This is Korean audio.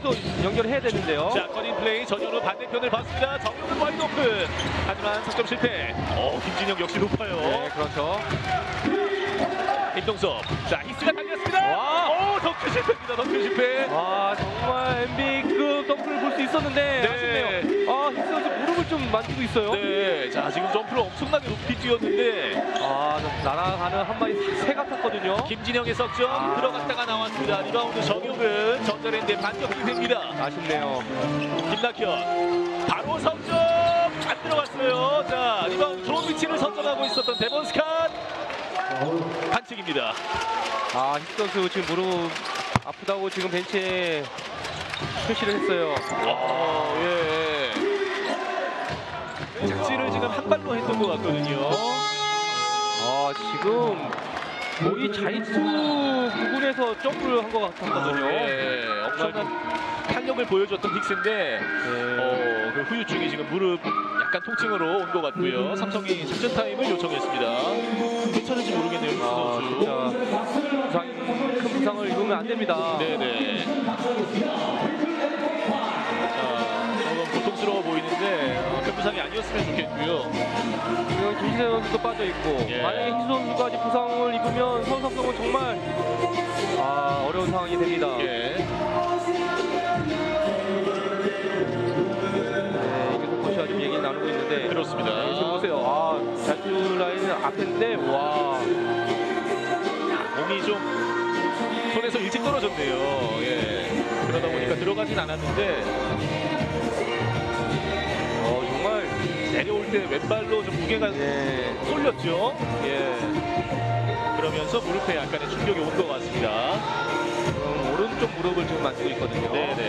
계속 연결해야 되는데요. 자, 커닝 플레이 전현우 반대편을 봤습니다. 정현우 와이드 오픈. 하지만 석점 실패. 어, 김진영 역시 높아요. 네, 그렇죠. 김동섭. 자, 히스가 달렸습니다. 와. 오, 덩크 실패입니다. 덩크 실패. 와 정말 MB급 덩크를 볼 수 있었는데 네. 아쉽네요. 아 좀 만지고 있어요. 네, 자, 지금 점프를 엄청나게 높이 뛰었는데 아 날아가는 한 마리 새 같았거든요. 김진영의 석점 아. 들어갔다가 나왔습니다. 리바운드 정용은 전자랜드의 반격이 됩니다. 아쉽네요. 김낙현 바로 석점 안 들어갔어요. 자, 리바운드 좋은 위치를 선점하고 있었던 데본 스칸 반칙입니다. 아 힙스 선수 지금 무릎 아프다고 지금 벤치에 표시를 했어요. 와, 예. 착지를 지금 한 발로 했던 것 같거든요. 아 지금 거의 자이트 부분에서 점프를 한 것 같았거든요. 예, 엄청난 탄력을 보여줬던 딕스인데 네. 어, 그 후유증이 지금 무릎 약간 통증으로 온 것 같고요. 삼성이 작전 타임을 요청했습니다. 괜찮은지 모르겠네요, 휘스 아 선수. 진짜 부상 큰 부상을 입으면 안 됩니다. 네네. 부상이 아니었으면 좋겠고요. 지금 김신혜 선수도 빠져 있고 예. 만약에 희수 선수까지 부상을 입으면 선상성은 정말 아 어려운 상황이 됩니다. 예. 네, 이규석 코치와 지금 얘기 나누고 있는데 그렇습니다. 네, 지금 보세요. 아 자투 라인 앞인데 와 몸이 좀 손에서 일찍 떨어졌네요. 예. 그러다 보니까 들어가진 않았는데 때 왼발로 좀 무게가 예, 쏠렸죠. 예. 그러면서 무릎에 약간의 충격이 온 것 같습니다. 지금 오른쪽 무릎을 지금 만지고 있거든요. 네네.